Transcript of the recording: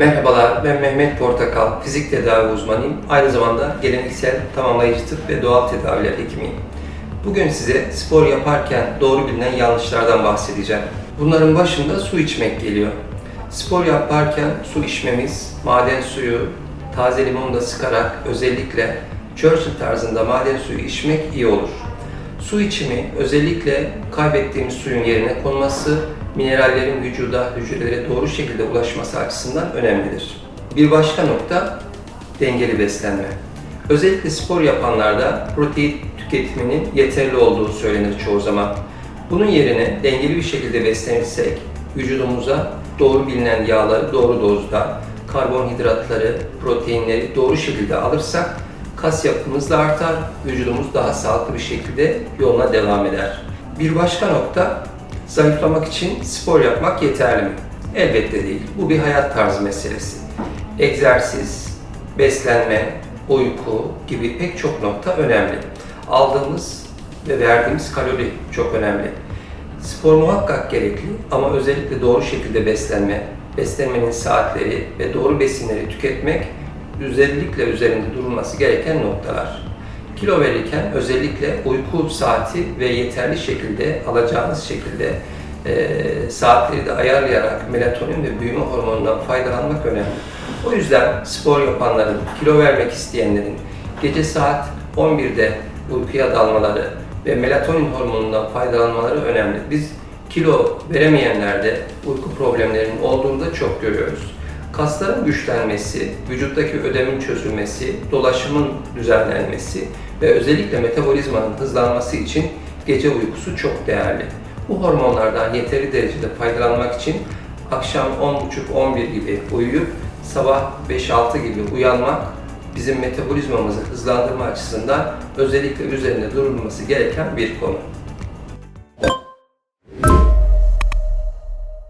Merhabalar, ben Mehmet Portakal, fizik tedavi uzmanıyım. Aynı zamanda geleneksel tamamlayıcı tıp ve doğal tedaviler hekimiyim. Bugün size spor yaparken doğru bilinen yanlışlardan bahsedeceğim. Bunların başında su içmek geliyor. Spor yaparken su içmemiz, maden suyu, taze limonu da sıkarak özellikle Churchill tarzında maden suyu içmek iyi olur. Su içimi özellikle kaybettiğimiz suyun yerine konması, minerallerin vücuda, hücrelere doğru şekilde ulaşması açısından önemlidir. Bir başka nokta dengeli beslenme. Özellikle spor yapanlarda protein tüketiminin yeterli olduğu söylenir çoğu zaman. Bunun yerine dengeli bir şekilde beslenirsek vücudumuza doğru bilinen yağları doğru dozda, karbonhidratları, proteinleri doğru şekilde alırsak kas yapımız da artar, vücudumuz daha sağlıklı bir şekilde yoluna devam eder. Bir başka nokta, zayıflamak için spor yapmak yeterli mi? Elbette değil. Bu bir hayat tarzı meselesi. Egzersiz, beslenme, uyku gibi pek çok nokta önemli. Aldığımız ve verdiğimiz kalori çok önemli. Spor muhakkak gerekli ama özellikle doğru şekilde beslenme, beslenmenin saatleri ve doğru besinleri tüketmek özellikle üzerinde durulması gereken noktalar. Kilo verirken özellikle uyku saati ve yeterli şekilde alacağınız şekilde e, saatleri de ayarlayarak melatonin ve büyüme hormonundan faydalanmak önemli. O yüzden spor yapanların, kilo vermek isteyenlerin gece saat 11'de uykuya dalmaları ve melatonin hormonundan faydalanmaları önemli. Biz kilo veremeyenlerde uyku problemlerinin olduğunu da çok görüyoruz. Kasların güçlenmesi, vücuttaki ödemin çözülmesi, dolaşımın düzenlenmesi ve özellikle metabolizmanın hızlanması için gece uykusu çok değerli. Bu hormonlardan yeteri derecede faydalanmak için akşam 10.30-11 gibi uyuyup sabah 5-6 gibi uyanmak bizim metabolizmamızı hızlandırma açısından özellikle üzerinde durulması gereken bir konu.